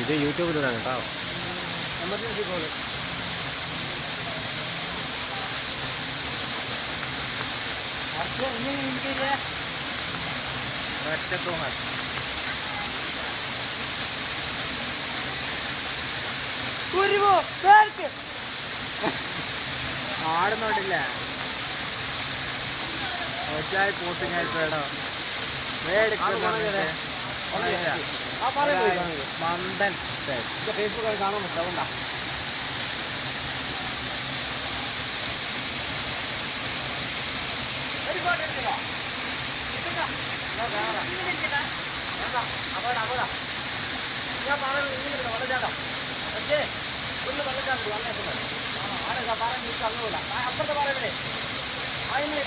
ഇത് യൂട്യൂബിലിടാണ് കേട്ടോ emergency call ആടുന്നോണ്ടില്ല ഒച്ചായി പോട്ടിങ്ങായിട്ട് വേണം മന്ദൻ. ഫേസ്ബുക്കിൽ കാണാൻ പറ്റില്ല അതുകൊണ്ടാ. ഞാൻ പറഞ്ഞു ഇങ്ങനെ വളരെ ഓക്കെ ஆடங்க பாருங்க அப்புறத்தை பாருங்க ஆயிரம்